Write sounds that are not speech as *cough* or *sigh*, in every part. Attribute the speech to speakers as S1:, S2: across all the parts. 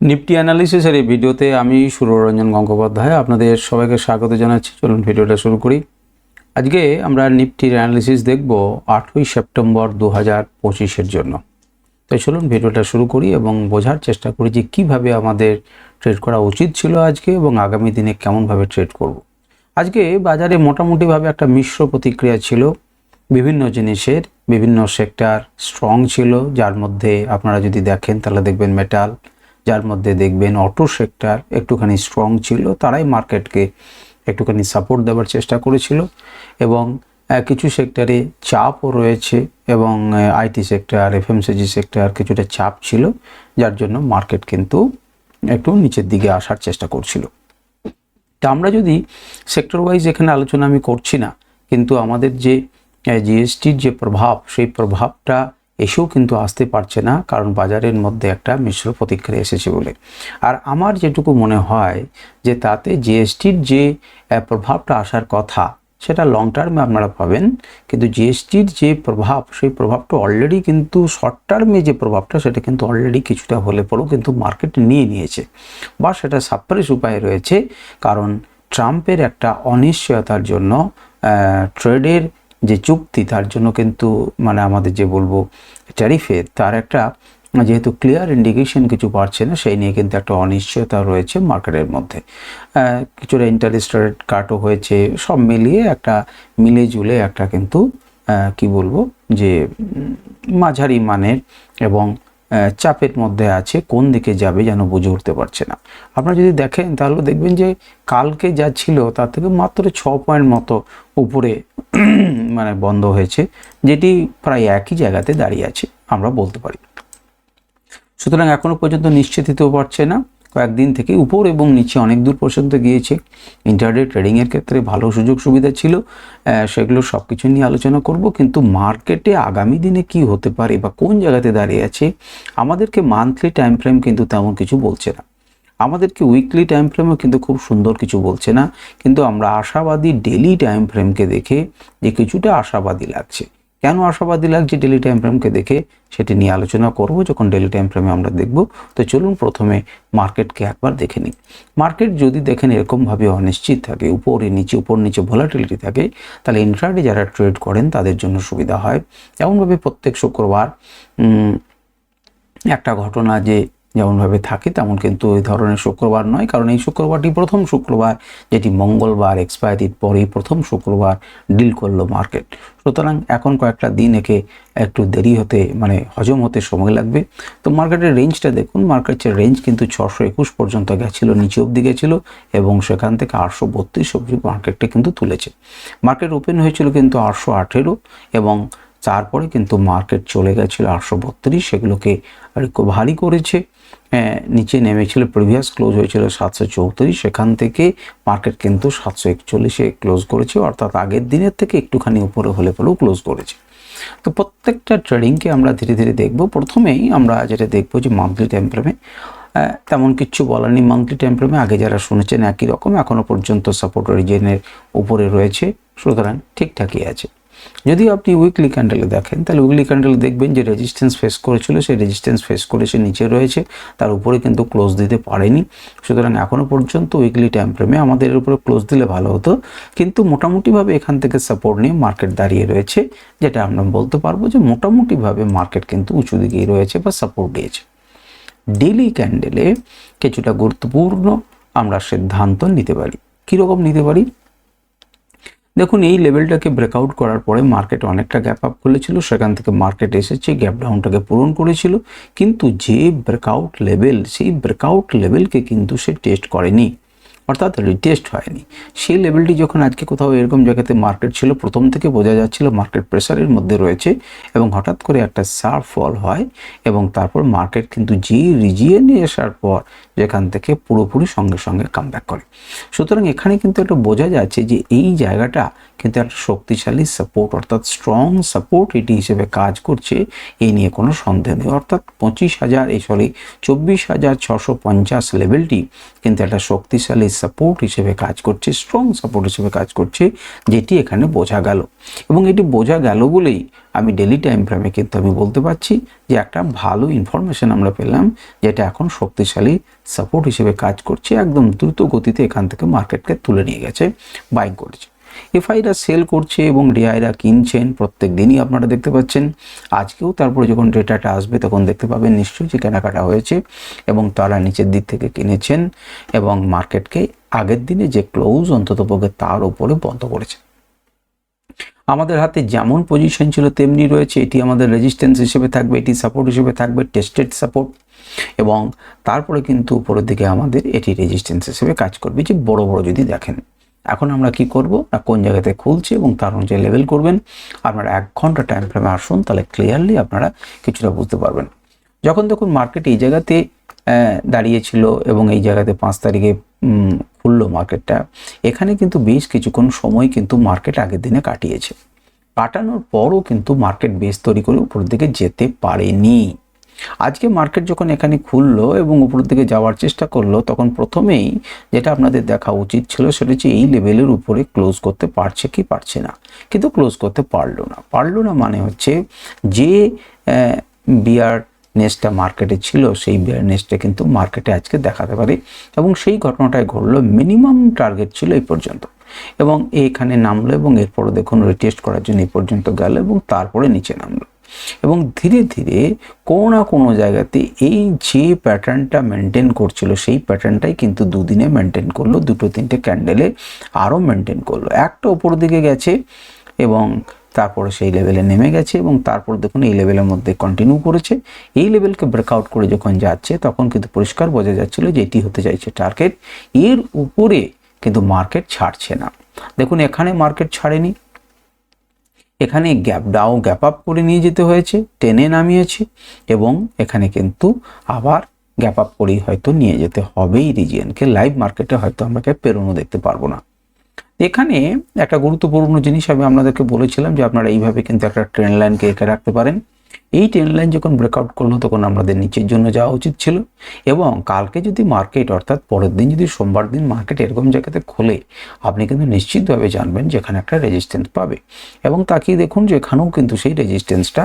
S1: Nifty অ্যানালিসিসের এই ভিডিওতে আমি সুররঞ্জন গঙ্গোপাধ্যায় আপনাদের সবাইকে স্বাগত জানাচ্ছি। চলুন ভিডিওটা শুরু করি। আজকে আমরা নিফটির অ্যানালিসিস দেখব আটই সেপ্টেম্বর দু হাজার পঁচিশের জন্য। তো চলুন ভিডিওটা শুরু করি এবং বোঝার চেষ্টা করি যে কীভাবে আমাদের ট্রেড করা উচিত ছিল আজকে এবং আগামী দিনে কেমনভাবে ট্রেড করব। আজকে বাজারে মোটামুটিভাবে একটা মিশ্র প্রতিক্রিয়া ছিল। বিভিন্ন জিনিসের বিভিন্ন সেক্টর স্ট্রং ছিল, যার মধ্যে আপনারা যদি দেখেন তাহলে দেখবেন মেটাল যার মধ্যে দেখবেন অটো সেক্টর একটুখানি স্ট্রং ছিল, তারাই মার্কেটকে একটুখানি সাপোর্ট দেওয়ার চেষ্টা করেছিল এবং কিছু সেক্টরে চাপও রয়েছে এবং আইটি সেক্টর এফএমসিজি সেক্টর কিছুটা চাপ ছিল, যার জন্য মার্কেট কিন্তু একটু নিচের দিকে আসার চেষ্টা করছিল। তা আমরা যদি সেক্টর ওয়াইজ এখানে আলোচনা আমি করছি না, কিন্তু আমাদের যে জিএসটির যে প্রভাব, সেই প্রভাবটা এসেও কিন্তু আসতে পারছে না, কারণ বাজারের মধ্যে একটা মিশ্র প্রতিক্রিয়া এসেছে বলে। আর আমার যেটুকু মনে হয় যে তাতে জিএসটির যে প্রভাবটা আসার কথা, সেটা লং টার্মে আপনারা পাবেন। কিন্তু জিএসটির যে প্রভাব, সেই প্রভাবটা অলরেডি কিন্তু শর্ট টার্মে যে প্রভাবটা, সেটা কিন্তু অলরেডি কিছুটা হলে পরেও কিন্তু মার্কেট নিয়ে নিয়েছে। বা সেটা সাপ্রেস উপায়ে রয়েছে, কারণ ট্রাম্পের একটা অনিশ্চয়তার জন্য ট্রেডের যে চুক্তি, তার জন্য কিন্তু মানে আমাদের যে বলব ট্যারিফের তার একটা যেহেতু ক্লিয়ার ইন্ডিকেশন কিছু পাচ্ছে না, সেই নিয়ে কিন্তু একটা অনিশ্চয়তা রয়েছে মার্কেটের মধ্যে। কিছুটা ইন্টারেস্ট রেট কাটও হয়েছে, সব মিলিয়ে একটা মিলে জুলে একটা কিন্তু কি বলব যে মাঝারি মানের এবং চাপের মধ্যে আছে, কোন দিকে যাবে যেন বুঝে উঠতে পারছে না। আপনারা যদি দেখেন, তাহলে দেখবেন যে কালকে যা ছিল, তার থেকে মাত্র ছ পয়েন্ট মতো উপরে *clears throat* মানে বন্ধ হয়েছে, যেটি প্রায় একই জায়গাতে দাঁড়িয়ে আছে, আমরা বলতে পারি। সুতরাং এখনও পর্যন্ত নিশ্চিত হতেও পারছে না। কয়েকদিন থেকে উপর এবং নিচে অনেক দূর পর্যন্ত গিয়েছে। ইন্টারডে ট্রেডিংয়ের ক্ষেত্রে ভালো সুযোগ সুবিধা ছিল সেগুলো সব কিছু নিয়ে আলোচনা করব, কিন্তু মার্কেটে আগামী দিনে কি হতে পারে বা কোন জায়গাতে দাঁড়িয়ে আছে, আমাদেরকে মান্থলি টাইম ফ্রেম কিন্তু তেমন কিছু বলছে না। আমাদেরকে উইকলি টাইম ফ্রেমও কিন্তু খুব সুন্দর কিছু বলছে না। কিন্তু আমরা আশাবাদী ডেলি টাইম ফ্রেমকে দেখে যে কিছুটা আশাবাদী লাগছে। কেন আশাবাদী লাগছে ডেলি টাইম ফ্রেমকে দেখে? সেটি নিয়ে আলোচনা করব যখন ডেলি টাইম ফ্রেমে আমরা দেখব। তো চলুন প্রথমে মার্কেটকে একবার দেখে নিই। মার্কেট যদি দেখেন এরকমভাবে অনিশ্চিত থাকে, উপরে নিচে, উপর নিচে ভোলাটিলিটি থাকে, তাহলে ইন্ট্রাডে যারা ট্রেড করেন তাদের জন্য সুবিধা হয়। এমনভাবে প্রত্যেক শুক্রবার একটা ঘটনা যে যেমনভাবে থাকে, তেমন কিন্তু ওই ধরনের শুক্রবার নয়। কারণ এই শুক্রবারটি প্রথম শুক্রবার, যেটি মঙ্গলবার এক্সপায়ারির পরেই প্রথম শুক্রবার ডিল করল মার্কেট সুতরাং এখন কয়েকটা দিন একে একটু দেরি হতে মানে হজম হতে সময় লাগবে। তো মার্কেটের রেঞ্জটা দেখুন। মার্কেটের রেঞ্জ কিন্তু ছশো একুশ পর্যন্ত গেছিল, নিচে অবধি গেছিল এবং সেখান থেকে আটশো বত্রিশ অবধি মার্কেটটা কিন্তু তুলেছে। মার্কেট ওপেন হয়েছিল কিন্তু আটশো আঠেরো এবং তারপরে কিন্তু মার্কেট চলে গেছিল আটশো বত্রিশ সেগুলোকে ভারী করেছে। হ্যাঁ, নিচে নেমেছিল প্রিভিয়াস ক্লোজ হয়েছিল সাতশো চৌত্রিশ সেখান থেকে মার্কেট কিন্তু সাতশো একচল্লিশে ক্লোজ করেছে অর্থাৎ আগের দিনের থেকে একটুখানি উপরে হলে পরেও ক্লোজ করেছে। তো প্রত্যেকটা ট্রেডিংকে আমরা ধীরে ধীরে দেখব। প্রথমেই আমরা যেটা দেখব যে মান্থলি টাইম ফ্রেমে তেমন কিছু বলার নেই। মান্থলি টাইম আগে যারা শুনেছেন একই রকম এখনও পর্যন্ত সাপোর্ট রিজেনের উপরে রয়েছে। সুতরাং ঠিকঠাকই আছে। যদি আপনি উইকলি ক্যান্ডেলে দেখেন, তাহলে উইকলি ক্যান্ডেলে দেখবেন যে রেজিস্ট্যান্স ফেস করেছিল, সেই রেজিস্ট্যান্স ফেস করে সে নিচে রয়েছে। তার উপরে কিন্তু ক্লোজ দিতে পারেনি। সুতরাং এখনও পর্যন্ত উইকলি টাইম ফ্রেমে আমাদের উপরে ক্লোজ দিলে ভালো হতো। কিন্তু মোটামুটিভাবে এখান থেকে সাপোর্ট নিয়ে মার্কেট দাঁড়িয়ে রয়েছে, যেটা আমরা বলতে পারব যে মোটামুটিভাবে মার্কেট কিন্তু উঁচু দিকেই রয়েছে বা সাপোর্ট দিয়েছে। ডেলি ক্যান্ডেলে কিছুটা গুরুত্বপূর্ণ আমরা সিদ্ধান্ত নিতে পারি। কীরকম নিতে পারি? দেখুন, এই লেভেলটাকে ব্রেকআউট করার পরে মার্কেট অনেকটা গ্যাপ আপ খুলেছিল সেখান থেকে মার্কেট এসেছে গ্যাপ ডাউনটাকে পূরণ করেছিল। কিন্তু যে ব্রেকআউট লেভেল সেই ব্রেকআউট লেভেলকে কিন্তু সে টেস্ট করেনি, অর্থাৎ রিটেস্ট হয়নি। সেই লেভেলটি যখন আজকে কোথাও এরকম জায়গাতে মার্কেট ছিল, প্রথম থেকে বোঝা যাচ্ছিল মার্কেট প্রেসারের মধ্যে রয়েছে এবং হঠাৎ করে একটা শার্প ফল হয় এবং তারপর মার্কেট কিন্তু যে রিজিয়নে আসার পর যেখান থেকে পুরোপুরি সঙ্গে সঙ্গে কামব্যাক করে। সুতরাং এখানে কিন্তু একটা বোঝা যাচ্ছে যে এই জায়গাটা কিন্তু একটা শক্তিশালী সাপোর্ট অর্থাৎ স্ট্রং সাপোর্ট এটি হিসেবে কাজ করছে এই নিয়ে কোনো সন্দেহ নেই। অর্থাৎ পঁচিশ হাজার, এই সরি চব্বিশ হাজার ছশো পঞ্চাশ লেভেলটি কিন্তু একটা শক্তিশালী সাপোর্ট হিসেবে কাজ করছে স্ট্রং সাপোর্ট হিসেবে কাজ করছে, যেটি এখানে বোঝা গেল। এবং এটি বোঝা গেল বলেই আমি ডেলি টাইম ফ্রেমে কিন্তু আমি বলতে পারছি যে একটা ভালো ইনফরমেশন আমরা পেলাম, যেটা এখন শক্তিশালী সাপোর্ট হিসেবে কাজ করছে, একদম দ্রুত গতিতে এখান থেকে মার্কেটকে তুলে নিয়ে গেছে বাইং করেছে। এফআইরা সেল করছে এবং ডিআইরা কিনছেন, প্রত্যেক দিনই আপনারা দেখতে পাচ্ছেন। আজকেও তারপরে যখন ডেটাটা আসবে তখন দেখতে পাবেন নিশ্চয়ই যে কেনাকাটা হয়েছে এবং তারা নিচের দিক থেকে কিনেছেন এবং মার্কেটকে আগের দিনে যে ক্লোজ অন্ততপক্ষে তার উপরে বন্ধ করেছে আমাদের হাতে যেমন পজিশন ছিল, তেমনি রয়েছে। এটি আমাদের রেজিস্ট্যান্স হিসেবে থাকবে, এটি সাপোর্ট হিসেবে থাকবে টেস্টেড সাপোর্ট এবং তারপরে কিন্তু উপরের দিকে আমাদের এটি রেজিস্ট্যান্স হিসেবে কাজ করবে। যে বড় বড় যদি দেখেন, এখন আমরা কি করব? না, কোন জায়গাতে খুলছে এবং তার অনুযায়ী লেভেল করবেন? আপনারা এক ঘণ্টা টাইম ফ্রেমে আসুন, তাহলে ক্লিয়ারলি আপনারা কিছুটা বুঝতে পারবেন। যখন দেখুন মার্কেট এই জায়গাতে দাঁড়িয়েছিল এবং এই জায়গাতে পাঁচ তারিখে খুললো মার্কেটটা। এখানে কিন্তু বেশ কিছুক্ষণ সময় কিন্তু মার্কেট আগের দিনে কাটিয়েছে। কাটানোর পরও কিন্তু মার্কেট বেশ তৈরি করে উপরের দিকে যেতে পারেনি। আজকে মার্কেট যখন এখানে খুললো এবং উপরের দিকে যাওয়ার চেষ্টা করল, তখন প্রথমেই যেটা আপনাদের দেখা উচিত ছিল সেটা হচ্ছে এই লেভেলের উপরে ক্লোজ করতে পারছে কি পারছে না। কিন্তু ক্লোজ করতে পারল না। পারল না মানে হচ্ছে যে বিয়ার নেসটা মার্কেটে ছিল, সেই নেসটা কিন্তু মার্কেটে আজকে দেখাতে পারে। এবং সেই ঘটনাটাই ঘটলো, মিনিমাম টার্গেট ছিল এই পর্যন্ত। এবং এখানে নামলো এবং এরপরে দেখুন রিটেস্ট করার জন্য এই পর্যন্ত গেল এবং তারপরে নিচে নামলো। এবং ধীরে ধীরে কোনো না কোনো জায়গাতে এই যে প্যাটার্নটা মেনটেন করছিল, সেই প্যাটার্নটাই কিন্তু দুদিনে মেনটেন করল, দুটো তিনটে ক্যান্ডেলে আরও মেনটেন করল। একটা ওপর দিকে গেছে এবং তারপরে সেই লেভেলে নেমে গেছে এবং তারপর দেখুন এই লেভেলের মধ্যে কন্টিনিউ করেছে। এই লেভেলকে ব্রেকআউট করে যখন যাচ্ছে, তখন কিন্তু পরিষ্কার বোঝা যাচ্ছিল যে এটি হতে চাইছে টার্গেট এর উপরে কিন্তু মার্কেট ছাড়ছে না। দেখুন এখানে মার্কেট ছাড়েনি। এখানে গ্যাপ ডাও গ্যাপ আপ করে নিয়ে যেতে হয়েছে, টেনে নামিয়েছে এবং এখানে কিন্তু আবার গ্যাপ আপ করেই হয়তো নিয়ে যেতে হবেই। রিজিয়নকে লাইভ মার্কেটে হয়তো আমাকে পেরোনো দেখতে পারব না। এখানে একটা গুরুত্বপূর্ণ জিনিস আমি আপনাদেরকে বলেছিলাম যে আপনারা এইভাবে কিন্তু একটা ট্রেন লাইনকে এঁকে রাখতে পারেন। এই ট্রেন লাইন যখন ব্রেকআউট করল তখন আমাদের নিচের জন্য যাওয়া উচিত ছিল এবং কালকে যদি মার্কেট অর্থাৎ পরের দিন যদি সোমবার দিন মার্কেট এরকম জায়গাতে খোলে, আপনি কিন্তু নিশ্চিতভাবে জানবেন যে এখানে একটা রেজিস্ট্যান্স পাবে এবং তাকিয়ে দেখুন যে এখানেও কিন্তু সেই রেজিস্ট্যান্সটা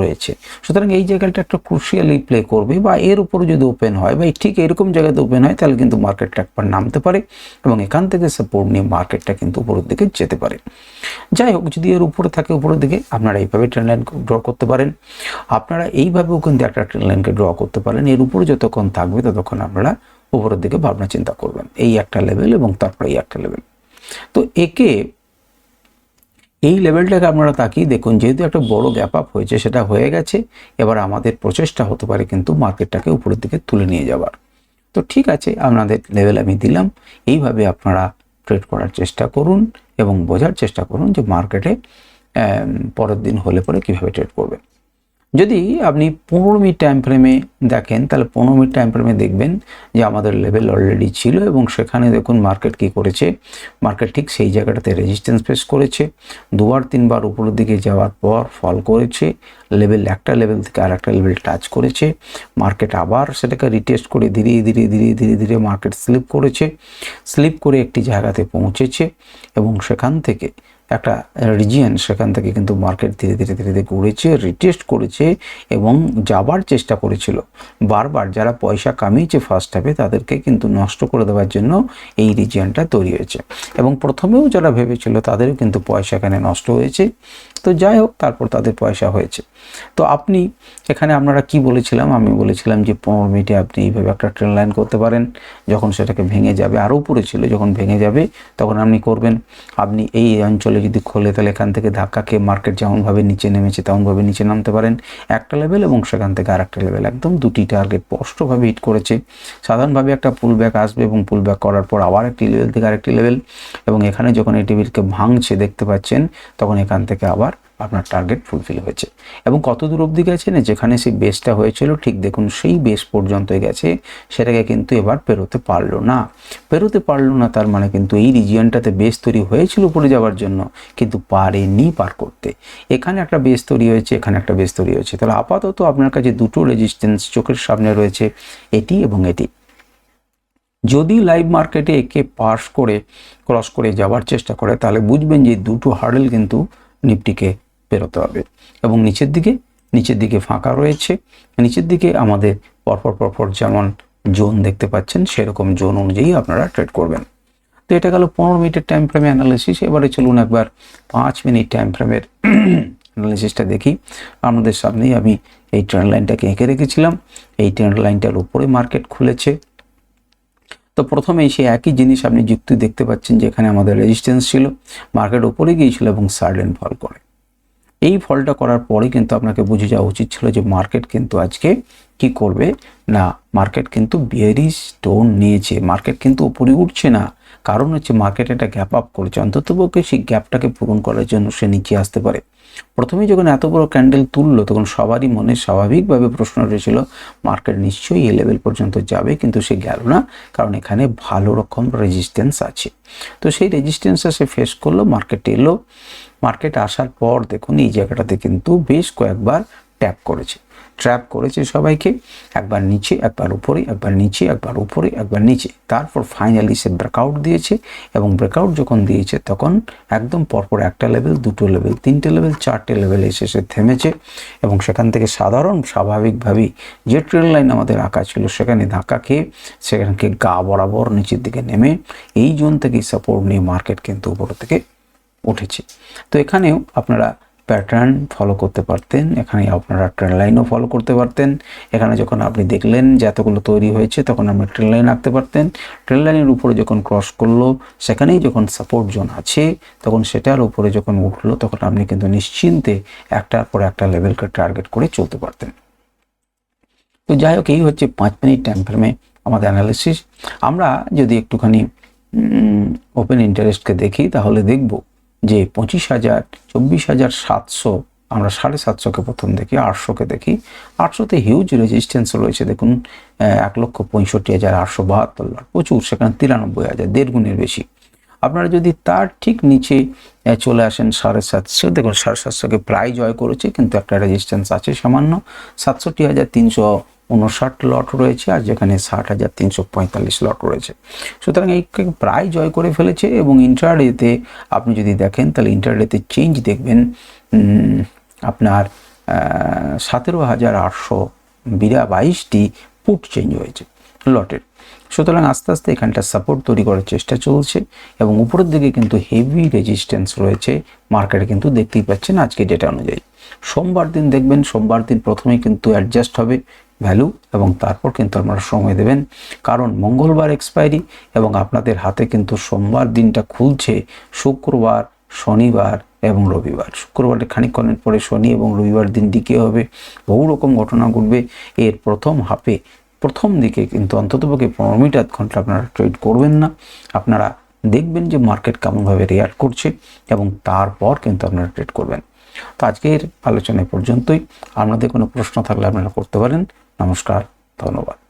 S1: রয়েছে। সুতরাং এই জায়গাটা একটা ক্রুশিয়ালি প্লে করবে বা এর উপরে যদি ওপেন হয় বা ঠিক এরকম জায়গাতে ওপেন হয়, তাহলে কিন্তু মার্কেটটা একবার নামতে পারে এবং এখান থেকে সাপোর্ট নিয়ে মার্কেটটা কিন্তু উপরের দিকে যেতে পারে। যাই হোক, যদি এর উপরে থাকে উপরের দিকে, আপনারা এইভাবে ট্রেন লাইন ড্র করতে পারেন। আপনারা এইভাবেও কিন্তু একটা ট্রেন লাইনকে ড্র করতে পারেন। এর উপরে যতক্ষণ থাকবে ততক্ষণ আপনারা উপরের দিকে ভাবনা চিন্তা করবেন। এই একটা লেভেল এবং তারপরে এই একটা লেভেল তো একে এই লেভেলটাকে আপনারা তাকিয়ে দেখুন, যেহেতু একটা বড় গ্যাপ আপ হয়েছে, সেটা হয়ে গেছে, এবার আমাদের প্রচেষ্টা হতে পারে কিন্তু মার্কেটটাকে উপরের দিকে তুলে নিয়ে যাওয়ার। তো ঠিক আছে, আপনাদের লেভেল আমি দিলাম। এইভাবে আপনারা ট্রেড করার চেষ্টা করুন এবং বোঝার চেষ্টা করুন যে মার্কেটে পরের দিন হলে পরে কীভাবে ট্রেড করবেন। যদি আপনি পনেরো মিনিট টাইম ফ্রেমে দেখেন, তাহলে পনেরো মিনিট টাইম ফ্রেমে দেখবেন যে আমাদের লেভেল অলরেডি ছিল এবং সেখানে দেখুন মার্কেট কি করেছে। মার্কেট ঠিক সেই জায়গাটাতে রেজিস্ট্যান্স ফেস করেছে। দুবার, তিনবার উপরের দিকে যাওয়ার পর ফল করেছে। লেভেল একটা লেভেল থেকে আর একটা লেভেল টাচ করেছে। মার্কেট আবার সেটাকে রিটেস্ট করে ধীরে ধীরে ধীরে ধীরে ধীরে মার্কেট স্লিপ করেছে। স্লিপ করে একটি জায়গাতে পৌঁছেছে এবং সেখান থেকে একটা রিজিয়ন সেখান থেকে কিন্তু মার্কেট ধীরে ধীরে ধীরে ধীরে ঘুরেছে রিটেস্ট করেছে এবং যাবার চেষ্টা করেছিল। বারবার যারা পয়সা কামিয়েছে ফার্স্ট হাফে তাদেরকে কিন্তু নষ্ট করে দেওয়ার জন্য এই রিজিয়নটা তৈরি হয়েছে। এবং প্রথমেও যারা ভেবেছিল তাদেরও কিন্তু পয়সা এখানে নষ্ট হয়েছে। তো যাই হোক, তারপর তাদের পয়সা হয়েছে। তো আপনি এখানে আপনারা কি বলেছিলাম? আমি বলেছিলাম যে পনেরো মিনিটে আপনি এইভাবে একটা ট্রেন লাইন করতে পারেন, যখন সেটাকে ভেঙে যাবে আরও উপরে ছিল, যখন ভেঙে যাবে, তখন আপনি করবেন, আপনি এই অঞ্চলে যদি খোলে, তাহলে এখান থেকে ধাক্কা খেয়ে মার্কেট যেমনভাবে নিচে নেমেছে, তেমনভাবে নিচে নামতে পারেন। একটা লেভেল এবং সেখান থেকে আর একটা লেভেল একদম দুটি টার্গেট স্পষ্টভাবে হিট করেছে। সাধারণভাবে একটা পুল ব্যাক আসবে এবং পুল ব্যাক করার পর আবার একটি লেভেল থেকে আরেকটি লেভেল এবং এখানে যখন এই টেবিলকে ভাঙছে, দেখতে পাচ্ছেন, তখন এখান থেকে আবার আপনার টার্গেট ফুলফিল হয়েছে। এবং কত দূর অবধি গেছে না, যেখানে সেই বেসটা হয়েছিল, ঠিক দেখুন সেই বেস পর্যন্ত গেছে, সেটাকে কিন্তু এবার পেরোতে পারল না। পেরোতে পারল না, তার মানে কিন্তু এই রিজিয়নটাতে বেস তৈরি হয়েছিল উপরে যাওয়ার জন্য, কিন্তু পারেনি পার করতে। এখানে একটা বেস তৈরি হয়েছে, এখানে একটা বেস তৈরি হয়েছে। তাহলে আপাতত আপনার কাছে দুটো রেজিস্ট্যান্স চোখের সামনে রয়েছে, এটি এবং এটি। যদি লাইভ মার্কেটে একে পাস করে ক্রস করে যাওয়ার চেষ্টা করে, তাহলে বুঝবেন যে দুটো হার্ডেল কিন্তু নিফটিকে পেরোতে হবে। এবং নিচের দিকে নিচের দিকে ফাঁকা রয়েছে। নিচের দিকে আমাদের পরপর পরপর যেমন জোন দেখতে পাচ্ছেন, সেরকম জোন অনুযায়ী আপনারা ট্রেড করবেন। তো এটা গেল পনেরো মিনিটের টাইম ফ্রেমে অ্যানালিসিস এবারে চলুন একবার পাঁচ মিনিট টাইম ফ্রেমের অ্যানালিসিসটা দেখি। আপনাদের সামনেই আমি এই ট্রেন্ড লাইনটাকে এঁকে রেখেছিলাম। এই ট্রেন্ড লাইনটার উপরে মার্কেট খুলেছে। তো প্রথমেই সেই একই জিনিস আপনি যুক্তি দেখতে পাচ্ছেন, যেখানে আমাদের রেজিস্ট্যান্স ছিল। মার্কেট উপরে গিয়েছিল এবং সার্ডেন ফল করে। এই ফলটা করার পরে কিন্তু আপনাকে বুঝে যাওয়া উচিত ছিল যে মার্কেট কিন্তু আজকে কি করবে? না মার্কেট কিন্তু বিয়ারি স্টোন নিয়েছে। মার্কেট কিন্তু উপরে উঠছে না। কারণ হচ্ছে মার্কেট একটা গ্যাপ আপ করেছে। অন্ততপক্ষে সেই গ্যাপটাকে পূরণ করার জন্য সে নিচে আসতে পারে। প্রথমে যখন এত বড় ক্যান্ডেল তুললো, তখন সবারই মনে স্বাভাবিকভাবে প্রশ্ন উঠেছিল মার্কেট নিশ্চয়ই এই লেভেল পর্যন্ত যাবে, কিন্তু সে গেল না, কারণ এখানে ভালো রকম রেজিস্ট্যান্স আছে। তো সেই রেজিস্ট্যান্সটা সে ফেস করল মার্কেট এলো। মার্কেট আসার পর দেখুন, এই জায়গাটাতে কিন্তু বেশ কয়েকবার ট্যাপ করেছে। ট্র্যাপ করেছে সবাইকে, একবার নিচে, একবার উপরে, একবার নিচে, একবার উপরে, একবার নিচে। তারপর ফাইনালি সে ব্রেকআউট দিয়েছে এবং ব্রেকআউট যখন দিয়েছে তখন একদম পরপর একটা লেভেল দুটো লেভেল তিনটে লেভেল চারটে লেভেল এসে সে থেমেছে এবং সেখান থেকে সাধারণ, স্বাভাবিকভাবেই যে ট্রেন লাইন আমাদের আঁকা ছিল সেখানে ধাক্কা খেয়ে সেখানকে গা বরাবর নিচের দিকে নেমে এই জোন থেকেই সাপোর্ট নিয়ে মার্কেট কিন্তু উপর থেকে উঠেছে। তো এখানেও আপনারা প্যাটার্ন ফলো করতে পারতেন, এখানে আপনারা ট্রেন লাইনও ফলো করতে পারতেন। এখানে যখন আপনি দেখলেন যে এতগুলো তৈরি হয়েছে, তখন আপনি ট্রেন লাইন আঁকতে পারতেন। ট্রেন লাইনের উপরে যখন ক্রস করল, সেখানেই যখন সাপোর্ট জোন আছে, তখন সেটার উপরে যখন উঠল, তখন আপনি কিন্তু নিশ্চিন্তে একটার পর একটা লেভেলকে টার্গেট করে চলতে পারতেন। তো যাই হোক, এই হচ্ছে পাঁচ মিনিট টাইম ফ্রেমে আমাদের অ্যানালিসিস আমরা যদি একটুখানি ওপেন ইন্টারেস্টকে দেখি, তাহলে দেখব যে পঁচিশ হাজার, চব্বিশ হাজার সাতশো, আমরা সাড়ে সাতশোকে প্রথম দেখি, আটশোকে দেখি। আটশোতে হিউজ রেজিস্ট্যান্স রয়েছে, দেখুন এক লক্ষ পঁয়ষট্টি হাজার আটশো বাহাত্তর লট প্রচুর, সেখানে তিরানব্বই হাজার, দেড় গুণের বেশি। আপনারা যদি তার ঠিক নিচে চলে আসেন সাড়ে সাতশো, দেখুন, সাড়ে সাতশোকে প্রায় জয় করেছে, কিন্তু একটা রেজিস্ট্যান্স আছে সামান্য, সাতষট্টি হাজার তিনশো উনষাট লট রয়েছে আর যেখানে ষাট হাজার তিনশো পঁয়তাল্লিশ লট রয়েছে। সুতরাং এই প্রায় জয় করে ফেলেছে এবং ইন্টারডেতে আপনি যদি দেখেন, তাহলে ইন্টারডেতে চেঞ্জ দেখবেন আপনার সতেরো হাজার আটশো বিরা বাইশটি পুট চেঞ্জ হয়েছে লটের। সুতরাং আস্তে আস্তে এখানটা সাপোর্ট তৈরি করার চেষ্টা চলছে এবং উপরের দিকে কিন্তু হেভি রেজিস্ট্যান্স রয়েছে। মার্কেটে কিন্তু দেখতেই পাচ্ছেন আজকে ডেটা অনুযায়ী। সোমবার দিন দেখবেন, সোমবার দিন প্রথমেই কিন্তু অ্যাডজাস্ট হবে। ভ্যালু এবং তারপর কিন্তু আপনারা সময় দেবেন। কারণ মঙ্গলবার এক্সপায়ারি এবং আপনাদের হাতে কিন্তু সোমবার দিনটা খুলছে শুক্রবার, শনিবার এবং রবিবার। শুক্রবারে খানিকক্ষণের পরে শনি এবং রবিবার দিনটি কী হবে। বহু রকম ঘটনা ঘটবে। এর প্রথম হাফে, প্রথম দিকে কিন্তু অন্ততপক্ষে পনেরো মিনিট, আধ ঘণ্টা আপনারা ট্রেড করবেন না। আপনারা দেখবেন যে মার্কেট কেমনভাবে রিয়াক্ট করছে এবং তারপর কিন্তু আপনারা ট্রেড করবেন। তো আজকের আলোচনা পর্যন্তই। আপনাদের কোনো প্রশ্ন থাকলে আপনারা করতে পারেন। নমস্কার ধন্যবাদ।